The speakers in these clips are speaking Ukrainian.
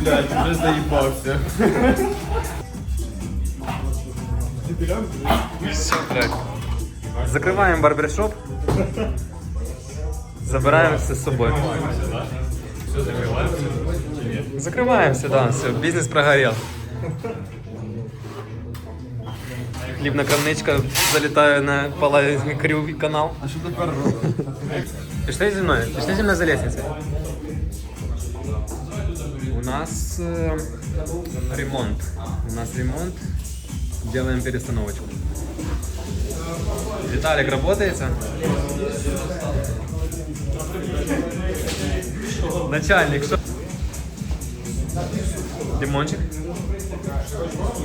Блядь, вже заїбався. Все, блядь. Закриваємо барбершоп. Забираємо все з собою. Закриваємося, да, все, бізнес прогорел. Хлібна крамничка залітає на палаючий крюк канал. А що тепер робити? Пішли зі мною, пішли зі мною за лестницею. У нас э, ремонт. У нас ремонт. Делаем перестановочку. Виталик работается? Начальник, что? Димончик?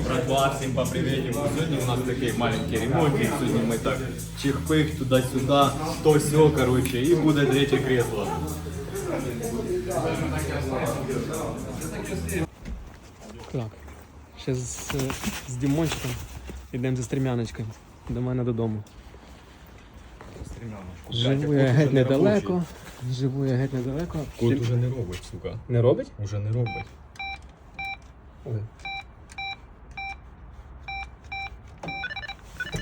Братва, всім по приветику. Сьогодні у нас такий маленький ремонтик. Сьогодні ми так чих-пих туди-сюди, то сьо, короче, і буде третє кресло. Так. Ще з, з Дімончиком йдемо за стрімяночкою до мене додому. Живу я геть недалеко. Живу я геть недалеко. Кот уже не робить, сука. Не робить? Уже не робить. Ой.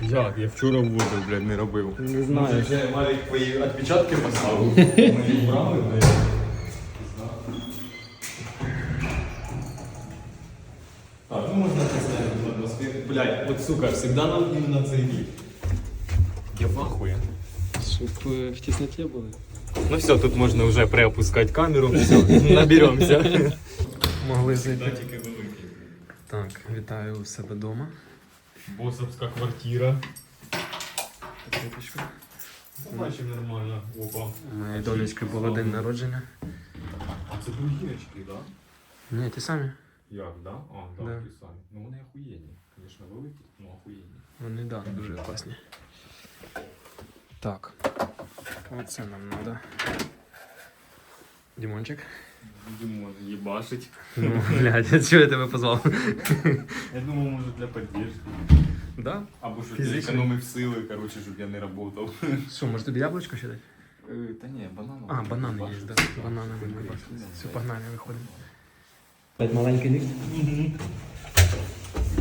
Як? Я вчора вводив, блядь, не робив. Не знаю. Вже навіть твої відпечатки поставив. Ми відбрали, блядь. Так, ну можна поставити атмосферу. Блядь, от сука, всегда нам іменно цей вид. Я в ахує. Щоб е, в тісноті були. Ну все, тут можна вже приопускати камеру, все, наберемося. Могли зайти. Тільки великий. Так, вітаю у себе вдома. Босовська квартира. Квіточку. Нормально. Опа. У моєї донечки було день народження. А це бургірочки, да? Ні, ті самі. Як, да? А, да, Да. ті самі. Ну вони охуєнні. Звісно, великі, ну охуєнні. Вони да, дуже класні. Так. Оце нам треба. Дімончик. Димон, їбашить. Ну, блядь, а чого я тебе позвав? Я думав, може для підтримки. Да? Або щоб Фізично. я економив сили, коротше, щоб я не працював. Що, може тобі яблучко ще дати? Та ні, банан. А, банани є, да. Банани ми не бачили. Все, погнали, виходимо. П'ять маленький ліфт?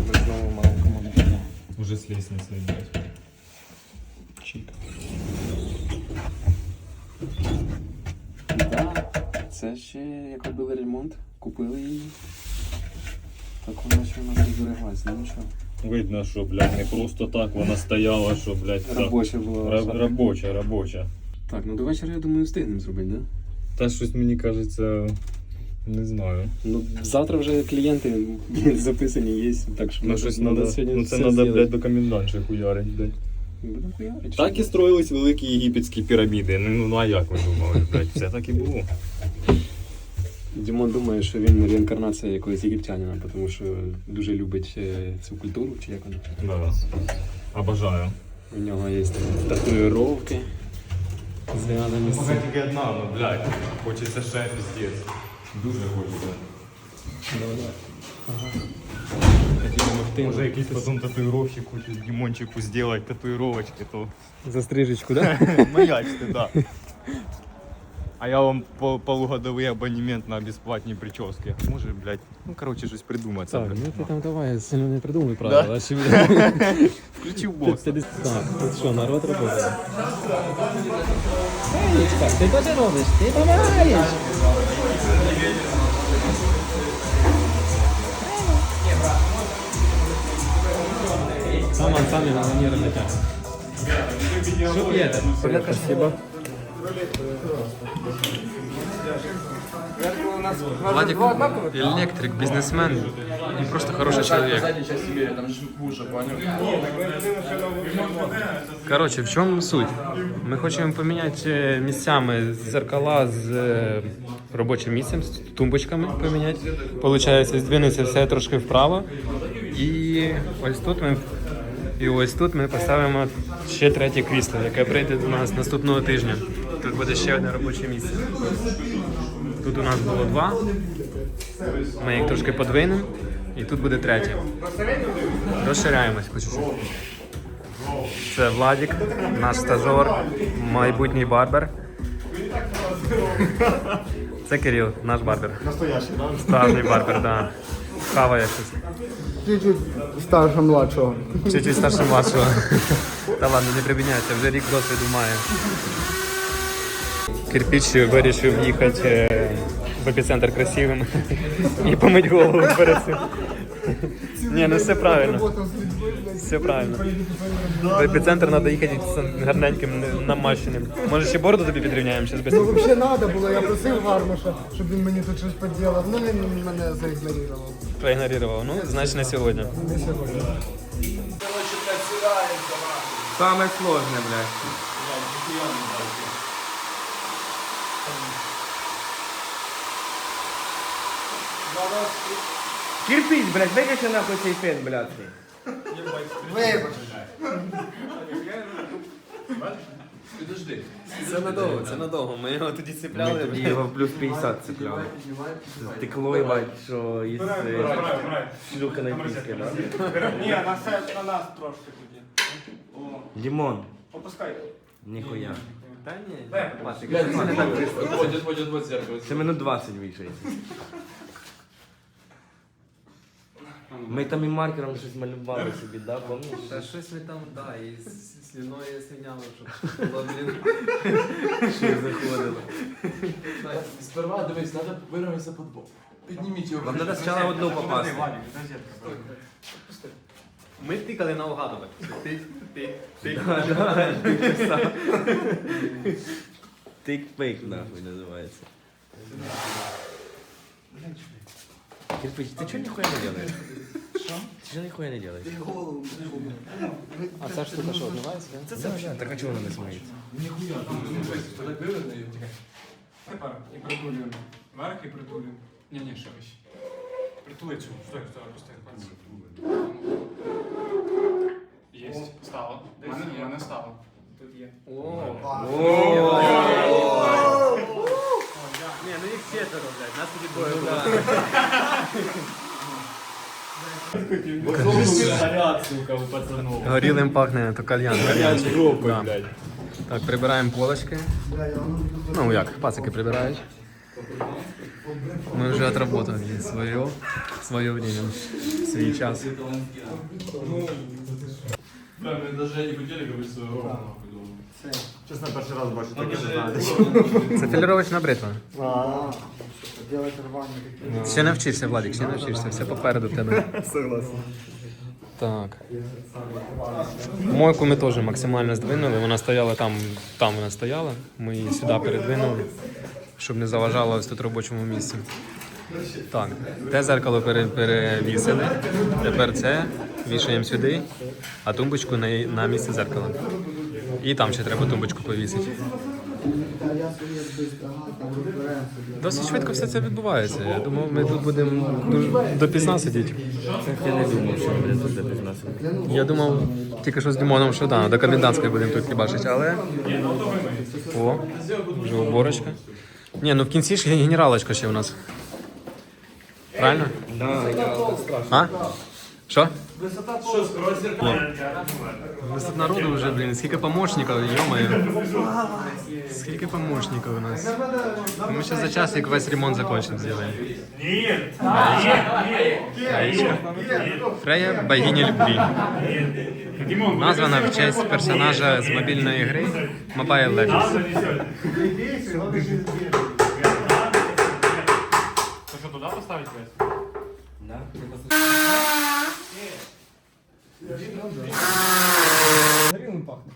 Ми знову маленькому ліфті. Уже з лестниці блядь. Чик. Це ще як робили ремонт, купили її. Так вона ще у нас не збереглась, ну нічого. Видно, що, блядь, не просто так вона стояла, що, блядь, так. Робоче було. Ра- Робоча, робоча. Так, ну до вечора, я думаю, встигнемо зробити, да? Та щось мені кажеться, не знаю. Ну, завтра вже клієнти записані є, так що Ну, щось надо ну це все надо, зробити. блядь, до комендантши хуярить, блядь. Будемо хуярити. Так і строїлись великі єгипетські піраміди. Ну, ну а як ви думали, блядь? Все так і було. Дімон думає, що він реінкарнація якогось єгиптянина, тому що дуже любить е, цю культуру, чи як вона. Да. Обожаю. У нього є татуїровки. Зв'язані з цим. тільки одна, ну, блядь. Хочеться ще піздець. Дуже хочеться. Допомогти. Може якийсь потім татуїровщик хоче Дімончику зробити татуїровочки, то За стрижечку, да? маячте, да. А я вам по полугодовий абонемент на безплатні прически. Може, блядь, ну коротше, щось придумати. Так, блядь. ну ти там давай, сильно не придумуй правила. а ще- Включив Ти- бос. ти десь- Так, тут що, народ робить? Ей, ти теж робиш? Ти допомагаєш? Сам сами на манеры. Что пьете? Спасибо. Владик электрик, бизнесмен и просто хороший человек. Коротше, в чому суть? Ми хочемо поміняти е, місцями зеркала з е, робочим місцем, з тумбочками поміняти. Получається, здвинеться все трошки вправо. І ось тут ми і ось тут ми поставимо ще третє крісло, яке прийде до нас наступного тижня. Тут буде ще одне робоче місце. Тут у нас було два. Ми їх трошки подвинемо, і тут буде третє. Розширяємось по чуть-чуть. Це Владік, наш стажер, майбутній барбер. Це Кирил, наш барбер. Настоящий, да? Справжній барбер, да. Хаває щось. Чуть-чуть старше младшого. Чуть-чуть старше младшого. Та ладно, не прибіняйся, вже рік досвіду має. Кирпіч вирішив їхати е, в епіцентр красивим і помить голову перед цим. Ні, ну все правильно. Все правильно. В епіцентр треба їхати з гарненьким намащеним. Може ще бороду тобі підрівняємо зараз без. Ну, взагалі треба було, я просив Гармаша, щоб він мені тут щось поділав. Ну він мене заігнорував. Проігнорував. Ну, значить на сьогодні. Не сьогодні. Самое сложное, блядь. Кирпич, блядь, выкачай нахуй цей фен, блядский. Вибач. Це надовго, це надовго. Ми його тоді цепляли. Тоді його в плюс 50 цепляли. Текло, їбать, що із е, шлюха найпіски, да? Ні, на на нас трошки тоді. Лимон. Опускай. Ніхуя. Та ні. Патрик, це не так швидко. Це минут 20 вийшов. Ми там і маркером щось малювали собі, да, пам'ятаєш? Та щось ми там, да, і з сліною слиняли, щоб було, блін. Що заходило. Сперва дивись, треба вирватися под бок. Підніміть його. Вам треба спочатку одну попасти. Ми тикали на угадувати. Ти, ти, ти. Да, да, півчаса. Тик-пик, нахуй, називається. Кирпич, ты чё нихуя не делаешь? Что? Ты что нихуя не делаешь? А ця штука що, одливається? Да, да, так а чего она не смеется? Так виверни її. Тепер і притулюємо. Вверх і притулюємо. Ні, ні, ще вище. Притули цю. Стой, стой, опусти пальці. Єсть. Стало. Мене, мене стало. Тут є. Ні, ну їх Четверо, блядь, нас тоді двоє було. Горілим пахне, то кальян. Кальян да. Так, прибираємо полочки. Ну як, пацики прибирають. Ми вже отработали своє, своє время, свій час. Чесно, перший раз бачу таке питання. Це філіровочна бритва. А, делать рвані такі. Ще не вчишся, Владик, ще не вчишся, все попереду тебе. Согласен. Так. Мойку ми теж максимально здвинули. Вона стояла там, там вона стояла. Ми її сюди передвинули, щоб не заважало ось тут робочому місці. Так, те зеркало пере- перевісили. Тепер це вішаємо сюди, а тумбочку на, на місце зеркала. І там ще треба тумбочку повісити. Досить швидко все це відбувається. Я думав, ми тут будемо допізна сидіти. Я не думав, що буде тут без нас. Я думав тільки що з Дімоном, що да, до комендантської будемо тут бачити, але. О, вже уборочка. Ні, ну в кінці ж генералочка ще у нас. Правильно? Да. А? Що? О. Висот народу вже, блін, скільки помощників, йомаю. Скільки помощників у нас. Ми ще за час, як весь ремонт закончимо, зробимо. Аїчка. Фрея богиня любви. Названа в честь персонажа з мобільної гри Mobile Legends. Що, туди поставити весь? Горілим пахне.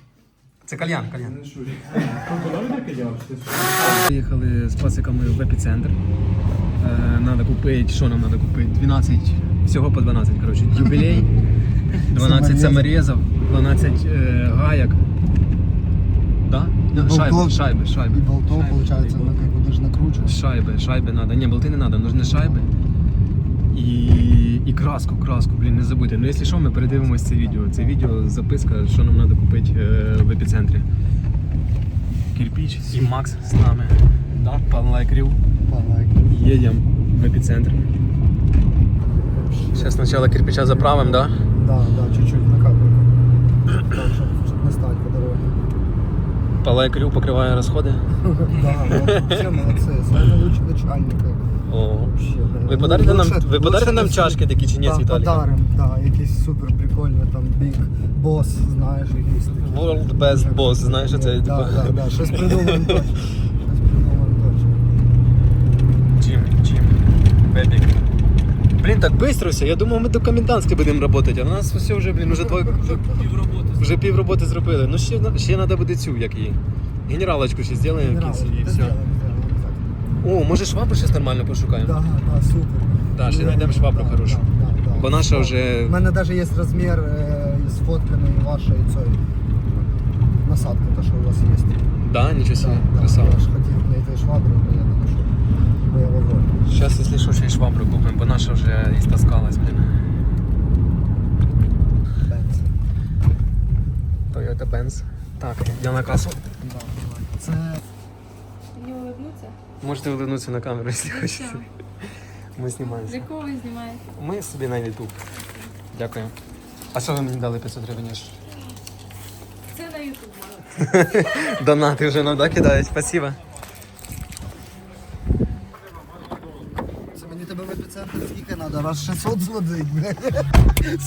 Це кальян, кальян. Приїхали з пасиками в епіцентр. Е, Надо купити, що нам треба купити? 12, всього по 12, коротше, юбілей, 12 саморезів, 12 е, гаяк. Да? І Шайби, болтов. шайби, шайби. І болтов, получается, ну как бы даже накручивать. Шайби, шайби надо. Не, болти не надо, нужны шайби І, і краску, краску, блін, не забудьте. Ну, якщо що, ми передивимось це відео. Це відео записка, що нам треба купити е, в епіцентрі. Кирпич і Макс з нами. Да? Пан Лайкрів. Палайк. Едем в эпицентр. Сейчас сначала кирпича заправим, да? Да, да, чуть-чуть на капельку. Так, щоб, щоб не стати по дорозі. Палайкрю покриває розходи. Да, ну, вообще молодцы, самые лучшие начальники. О. Ви подарите нам, ви подарите нам чашки такі чи ні, з Віталіка? подарим, да, якісь супер прикольні, там Big Boss, знаєш, якісь такі. World Best Boss, знаєш, це типу. да, да, щось придумаємо точно. Щось придумаємо точно. Чим, чим. Бебік. Блін, так швидко все. Я думав, ми до комендантської будемо працювати, а у нас все вже, блін, вже твоє... Вже пів роботи зробили. Ну ще, ще треба буде цю, як її. Генералочку ще зробимо в кінці і все. О, може швабру щось нормально пошукаємо? Да, да, супер. Да, ще знайдемо швабру хорошу. Бо наша вже. У мене навіть є розмір е, сфотканий вашої цієї насадки, то що у вас є. Да, нічого собі, красава. Я ж хотів знайти швабру, бо я не знайшов. Бо я вагон. Зараз, якщо що, ще й швабру купимо, бо наша вже істаскалась, блін. Toyota Benz. Так, я на касу. Да, давай. Це улыбнуться? Можете улыбнутися на камеру, якщо хочете. Ми знімаємося. Для кого ви знімаєте? Ми собі на YouTube. Дякую. А що ви мені дали 500 гривень? Це на YouTube. Донати вже нам да, кидають. Спасибо. Раз 600 злодить, блядь.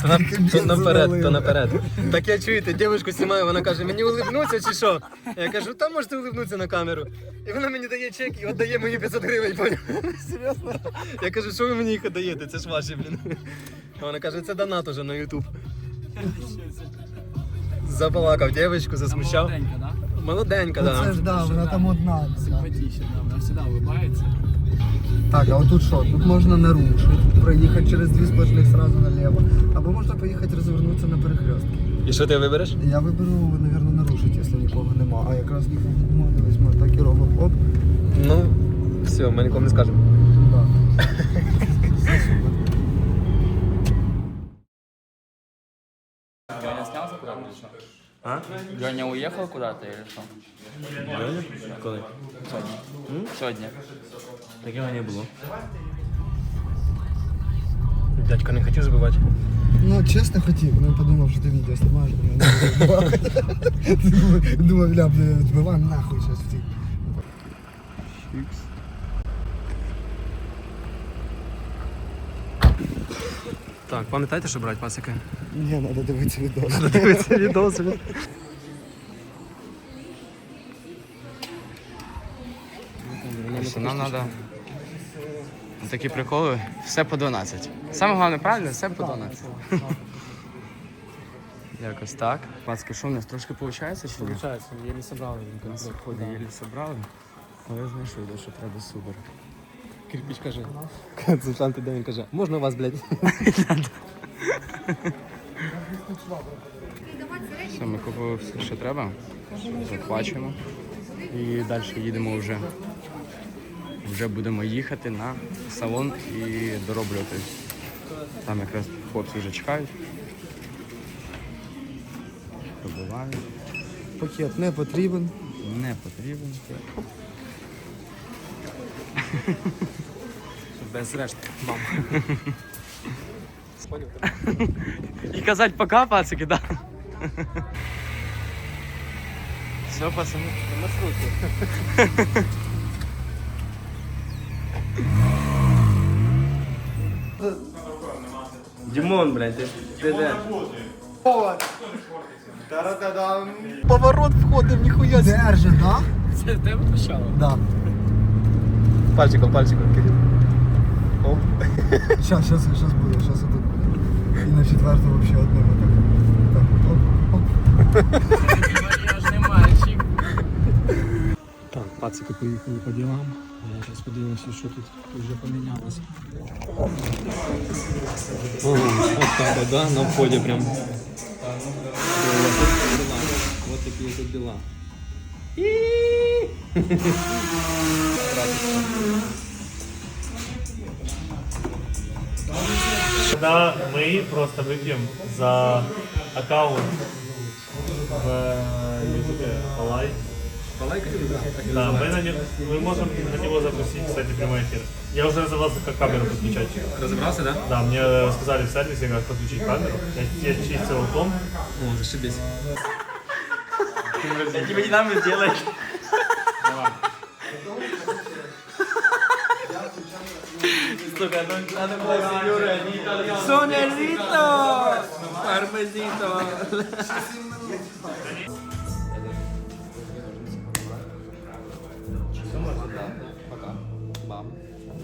То, на, Скільки то бензу наперед, налили. то наперед. Так я чуєте, дівчинку знімаю, вона каже, мені улибнуться чи що? Я кажу, там можете улибнутися на камеру. І вона мені дає чек і віддає мені 500 гривень, поняв? Серйозно? Я кажу, що ви мені їх віддаєте? Це ж ваші, блін. А вона каже, це донат уже на YouTube. Заbalакав дівчинку, засмущав. Молоденька, Ну, Це да. ж да, вона там одна. да. Симпатично, да, вона завжди улыбається. Так, а отут що? Тут можна нарушити, проїхати через дві сплошних сразу наліво. Або можна поїхати розвернутися на перехрестки. І що ти вибереш? Я виберу, мабуть, нарушити, якщо нікого нема. А якраз нікого нема, дивись, ми так і робимо. Оп, Ну, все, ми нікому не скажемо. да. Снялся куда-то или что? А? Леня уехал куда-то или что? Коли? Сегодня. Сегодня. Такого не було. Дядько не хотів збивати. Ну, чесно хотів, ну подумав, що ти відео знімаєш, думаю, не буду. Думав, ля, бля, збиваємо нахуй зараз втік. Так, пам'ятаєте, що брати пасики? Ні, треба дивитися відео. Дивіться відос. Нам надо такі приколи, все по 12. Саме головне, правильно, все по 12. Якось так. Пацки, що у нас трошки виходить чи ні? Получається, я не собрали Заходи, єлі собрали. Але знайшли, що треба супер. Кирпич каже. Консультант іде, він каже, можна вас, блядь? Все, ми купили все, що треба. Заплачуємо. І далі їдемо вже. Вже будемо їхати на салон і дороблювати. Там якраз хлопці вже чекають. Пробивають. Пакет не потрібен. Не потрібен. Без решти, мам. І казати пока, пацики, да. Все, пацани. Дімон, блядь, ти, ти де? Поворот входив, ніхуя. Держи, да? Це в тебе почало? Да. Пальчиком, пальчиком, Кирил. Оп. Щас, щас, щас буде, щас тут буде. І на четверту вообще одне отак. Так, оп, оп. Я ж не мальчик. Так, пацики поїхали по ділам. Я зараз подивимося, що тут вже помінялося. Ага, от так, от, да, на вході прям. Вот такие тут дела. Когда мы просто выпьем за аккаунт в YouTube Алай. Да, мы, на не- мы можем на него запустить, кстати, прямой эфир. Я уже разобрался, как камеру подключать. Разобрался, да? Да, мне сказали в сервисе, как подключить камеру. Я, я чистил том. О, зашибись. Типа не нам сделать. Сука, ну надо было сеньора, не итальянцы. Сонерито! Пармезито!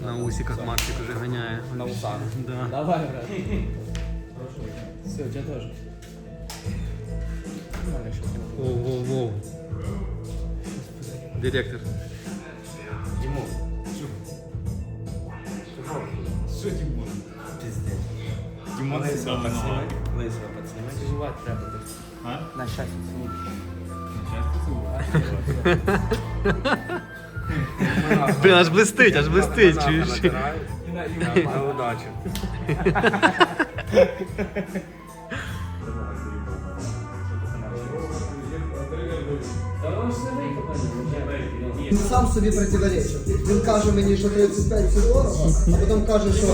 На усиках Максик уже гоняє. На усах? Да. Давай, брат. Все, у тебя тоже. Нормально сейчас. Воу, воу, воу. Директор. Димон Лысого подснимай. Лысого подснимай. Жевать треба. А? На счастье Блін, аж блистить, аж блистить, чуєш? На удачу. Він сам собі противоречив. Він каже мені, що 35 це дорого, а потім каже, що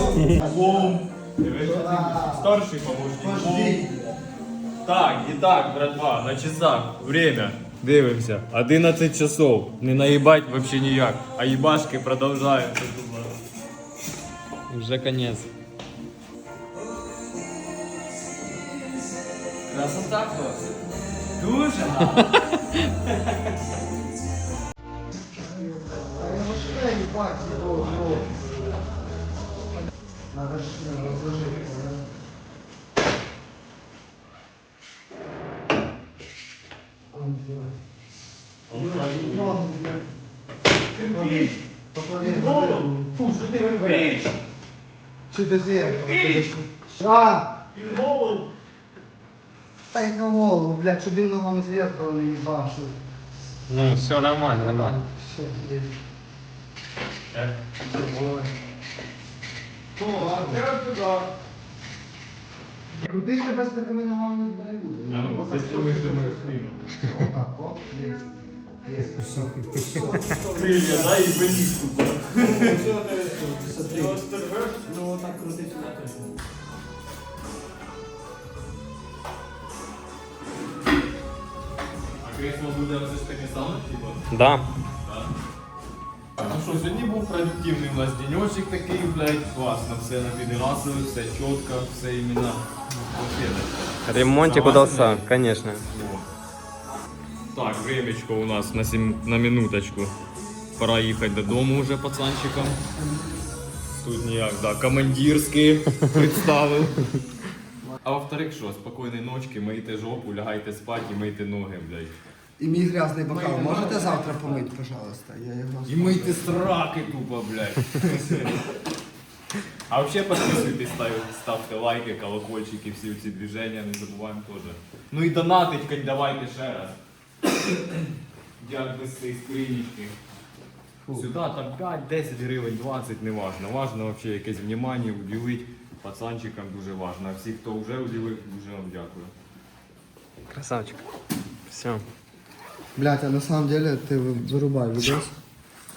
Старший помощник. Подожди. Так, і так, братва, на часах, время. Дивимося. 11 часов. Не наїбать вообще ніяк. А їбашки продовжуються. Вже конець. Красота просто. Дуже Надо ж не розложити. Чи ти зеркало? А! Та й на голову, блядь, щоб він на вам зеркало не їбашив. Ну, все нормально, нормально. Все, є. О, а треба туди. Куди ж тебе з такими ногами не буде? Отак, оп, є. Є. Ну так крути сюди теж. А кресло буде ж таке саме, типа? Да. Що, сьогодні був продуктивний у нас денечок такий, блядь, класно, все напідерасили, все чітко, все іменно. Ремонтик удался, конечно. Так, времечко у нас на, сім... на минуточку. Пора їхати додому вже пацанчикам. Тут ніяк, да, командирський представив. А во-вторых, що, спокійної ночки, мийте жопу, лягайте спати і мийте ноги, блядь. І мій грязний бокал. Можете завтра помити, пожалуйста? Я його І мийте сраки тупо, блядь. А вообще подписывайтесь, ставте, ставте лайки, колокольчики, всі ці движения, не забуваємо теж. Ну і донатить, конь, давайте ще раз. Як без цієї скринічки. Сюди там 5, 10 гривень, 20, не важно. Важно вообще якесь внимание уділити пацанчикам дуже важно. А всі, хто вже уділив, дуже вам дякую. Красавчик. Все. Блять, а на самом деле ты вырубай видос.